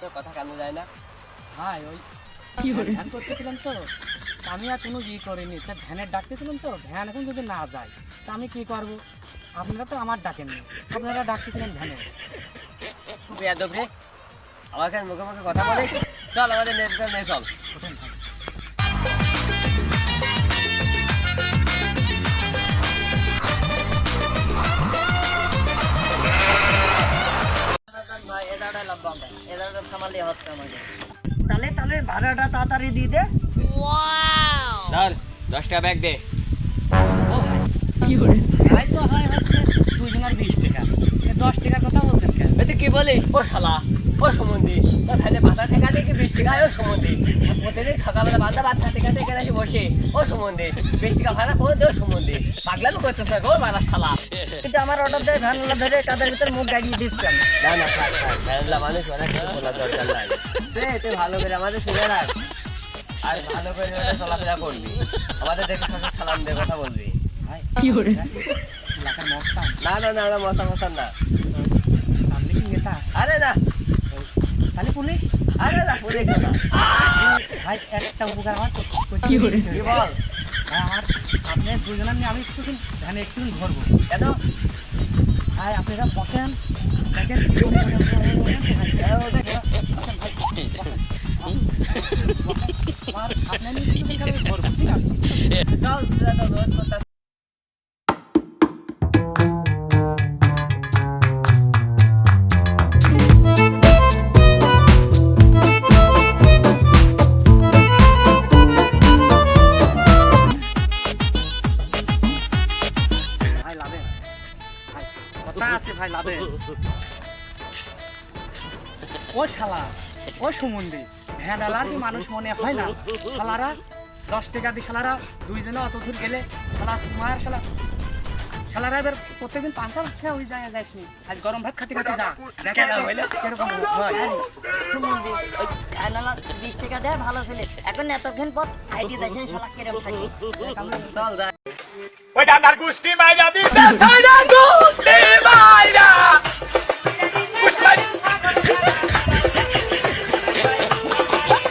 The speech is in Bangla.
তো কথা ধ্যান করতেছিলাম তো আমি আর কোনো ই করিনি তা ভ্যানের ডাকতেছিলাম তো ভ্যান এখন যদি না যায় তা আমি কি করব আপনারা তো আমার ডাকেননি আপনারা ডাকতেছিলেন ভ্যানে বেয়াদব রে আমাকে মুখে মুখে কথা বলে চল আমাদের নেতা নিয়ে চল ওঠেন আমাকে তাহলে তাহলে ভাড়াটা তাড়াতাড়ি দিয়ে দে। ধর দশ টাকা ব্যাগ দে। কি ভাই তো হয় হচ্ছে দুজনের বিশ টাকা। দশ টাকার কথা বলছেন কেন? কি বলিস? ও শালা। ও সমন্ধি তো তাহলে বাসা ঠেকা দিয়ে কি বিশ টাকা ও সমন্ধি প্রতিদিন সকালবেলা বান্ধা বাচ্চা ঠেকা এখানে এসে বসে ও সমন্ধি বিশ টাকা ভাড়া করে দে ও সমন্ধি পাগলামি করতেছ গো মারা শালা। কিন্তু আমার অর্ডার দেয় ভ্যানলা ধরে কাদের ভিতরে মুখ গাড়িয়ে দিচ্ছেন না না থাক থাক। মানুষ অনেক বলার দরকার নাই। তুই ভালো করে আমাদের শুনে রাখ। আর ভালো করে ওটা চলাফেরা করবি। আমাদের দেখে সালাম দিয়ে কথা বলবি। কি করে? না না না না মশা মশা না। কি আরে না তাহলে পুলিশ? আরে না পুরে না ভাই একটা উপকার আমার কি বল? আমার আপনার দুজনের নিয়ে আমি একটু ভ্যানে একটু ধরবো। কেন ভাই আপনারা বসেন। দেখেন আপনার নিয়ে ধরবো, ঠিক আছে? চল কথা আছে ভাই লাভে ও শালা ও সুমন্দি ভ্যানালা কি মানুষ মনে হয় না। শালারা দশ টাকা দিয়ে শালারা দুইজনে অত দূর গেলে শালা তোমার শালা। শালারা এবার প্রত্যেকদিন পাঁচটা ভাত ওই জায়গায় যাইসনি আজ গরম ভাত খাতে খাতে যা। দেখে না হইলে কীরকম হয় সুমন্দি ওই ভ্যানলা বিশ টাকা দেয় ভালো ছেলে। এখন এতক্ষণ পর আইডি দেখেন শালা কিরম থাকি চল যা। ওই ডানার গোষ্ঠী মাইরা দিতে সাইডা গোষ্ঠী